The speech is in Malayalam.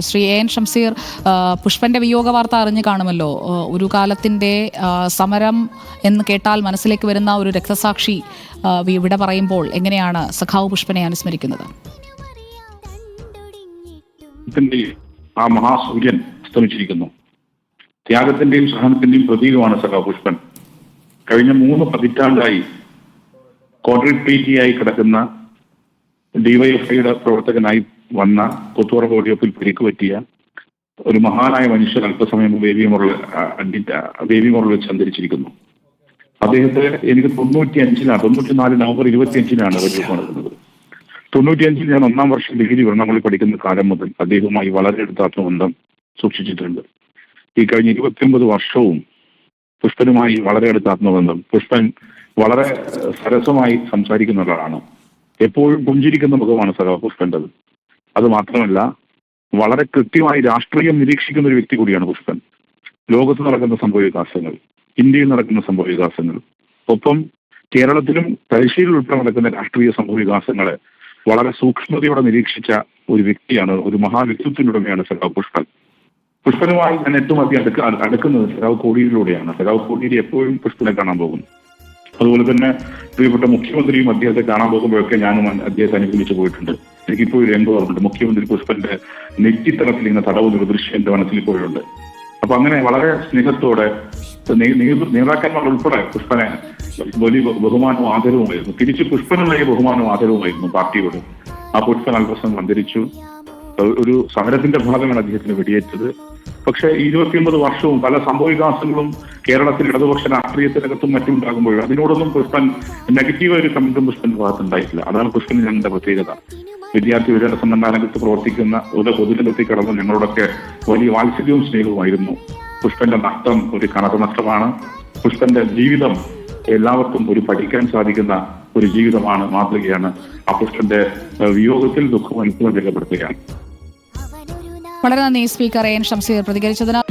ശ്രീ എൻ ഷംസീർ പുഷ്പന്റെ വിയോഗ വാർത്ത അറിഞ്ഞു കാണുമല്ലോ. ഒരു കാലത്തിന്റെ സമരം എന്ന് കേട്ടാൽ മനസ്സിലേക്ക് വരുന്ന ഒരു രക്തസാക്ഷി ഇവിടെ പറയുമ്പോൾ എങ്ങനെയാണ് സഖാവ് പുഷ്പനെ അനുസ്മരിക്കുന്നത്? ആ മഹാസൂര്യൻ അസ്തമിച്ചിരിക്കുന്നു. ത്യാഗത്തിന്റെയും സഹനത്തിന്റെയും പ്രതീകമാണ് സഖാ പുഷ്പൻ. കഴിഞ്ഞ മൂന്ന് പതിറ്റാണ്ടായി കോൺട്രിബ്യൂട്ടിയായി കിടക്കുന്ന ഡിവൈഎഫ്ഐയുടെ പ്രവർത്തകനായി വന്ന കൊത്തുവറ കോടിയപ്പിൽ പരിക്ക് പറ്റിയ ഒരു മഹാനായ മനുഷ്യൻ അല്പസമയം ബേബിമുറിൽ ബേബിമുറിൽ വെച്ച് അന്തരിച്ചിരിക്കുന്നു. അദ്ദേഹത്തെ എനിക്ക് തൊണ്ണൂറ്റി അഞ്ചിലാണ് തൊണ്ണൂറ്റി നാല് നവംബർ ഇരുപത്തി അഞ്ചിനാണ് പരിചയം നടക്കുന്നത് തൊണ്ണൂറ്റിയഞ്ചിൽ ഞാൻ ഒന്നാം വർഷം ഡിഗ്രി വരണങ്ങളിൽ പഠിക്കുന്ന കാലം മുതൽ അദ്ദേഹവുമായി വളരെ അടുത്ത ആത്മബന്ധം സൂക്ഷിച്ചിട്ടുണ്ട്. ഈ കഴിഞ്ഞ ഇരുപത്തിയൊമ്പത് വർഷവും പുഷ്പനുമായി വളരെ അടുത്ത ആത്മബന്ധം പുഷ്പൻ വളരെ സരസമായി സംസാരിക്കുന്ന ഒരാളാണ്. എപ്പോഴും പുഞ്ചിരിക്കുന്ന മുഖമാണ് സഖാ പുഷ്പന്റെത്. അത് മാത്രമല്ല വളരെ കൃത്യമായി രാഷ്ട്രീയം നിരീക്ഷിക്കുന്ന ഒരു വ്യക്തി കൂടിയാണ് പുഷ്പൻ. ലോകത്ത് നടക്കുന്ന സംഭവ വികാസങ്ങൾ ഇന്ത്യയിൽ നടക്കുന്ന സംഭവ വികാസങ്ങൾ ഒപ്പം കേരളത്തിലും തലശ്ശേരിയിൽ ഉൾപ്പെടെ നടക്കുന്ന രാഷ്ട്രീയ സംഭവ വികാസങ്ങളെ വളരെ സൂക്ഷ്മതയോടെ നിരീക്ഷിച്ച ഒരു വ്യക്തിയാണ് ഒരു മഹാവ്യക്തിത്വത്തിനുടമയാണ് സഖാവ് പുഷ്പൻ. പുഷ്പനുമായി ഞാൻ ഏറ്റവും അധികം അടുക്ക അടുക്കുന്നത് സഖാവ് കോടിയിലൂടെയാണ് സഖാവ് കോടിയിൽ എപ്പോഴും പുഷ്പനെ കാണാൻ പോകുന്നു. അതുപോലെ തന്നെ പ്രിയപ്പെട്ട മുഖ്യമന്ത്രിയും അദ്ദേഹത്തെ കാണാൻ പോകുമ്പോഴൊക്കെ ഞാനും അദ്ദേഹത്തെ അനുഗമിച്ചു പോയിട്ടുണ്ട്. എനിക്കിപ്പോൾ ഒരു രംഗം ഓർമ്മയുണ്ട് മുഖ്യമന്ത്രി പുഷ്പന്റെ നെറ്റിത്തറത്തിൽ ഇങ്ങനെ തടവുന്ന ഒരു ദൃശ്യം എന്റെ മനസ്സിൽ ഇപ്പോഴുണ്ട് അപ്പൊ അങ്ങനെ വളരെ സ്നേഹത്തോടെ നേതാക്കന്മാർ ഉൾപ്പെടെ പുഷ്പനെ വലിയ ബഹുമാനവും ആദരവുമായിരുന്നു തിരിച്ച് വലിയ ബഹുമാനവും ആദരവുമായിരുന്നു പാർട്ടിയോട്. ആ പുഷ്പൻ അല്പസം അന്തരിച്ചു. ഒരു സമരത്തിന്റെ ഭാഗമാണ് അദ്ദേഹത്തിന് വെടിയേറ്റത്. പക്ഷേ ഇരുപത്തിയൊമ്പത് വർഷവും പല സംഭവവികാസങ്ങളും കേരളത്തിൽ ഇടതുപക്ഷ രാഷ്ട്രീയത്തിനകത്തും മറ്റും ഉണ്ടാകുമ്പോഴും അതിനോടൊന്നും പുഷ്പൻ നെഗറ്റീവ് ഒരു കമന്റും പുഷ്പന്റെ ഭാഗത്തുണ്ടായിട്ടില്ല. അതാണ് പുഷ്പന് ഞങ്ങളുടെ പ്രത്യേകത. വിദ്യാർത്ഥി വിചാര സമ്മേളനത്തിൽ പ്രവർത്തിക്കുന്ന ഒരു പൊതുരംഗത്തിൽ കടന്ന് ഞങ്ങളോടൊക്കെ വലിയ വാത്സല്യവും സ്നേഹവുമായിരുന്നു. പുഷ്പന്റെ നഷ്ടം ഒരു കനത്ത നഷ്ടമാണ്. പുഷ്പന്റെ ജീവിതം എല്ലാവർക്കും ഒരു പഠിക്കാൻ സാധിക്കുന്ന ഒരു ജീവിതമാണ് മാതൃകയാണ്. ആ പുഷ്പന്റെ വിയോഗത്തിൽ ദുഃഖം അനുഭവം രേഖപ്പെടുത്തുകയാണ്. വളരെ നന്ദി സ്പീക്കർ എൻ. ഷംസീർ പ്രതികരിച്ചതിന്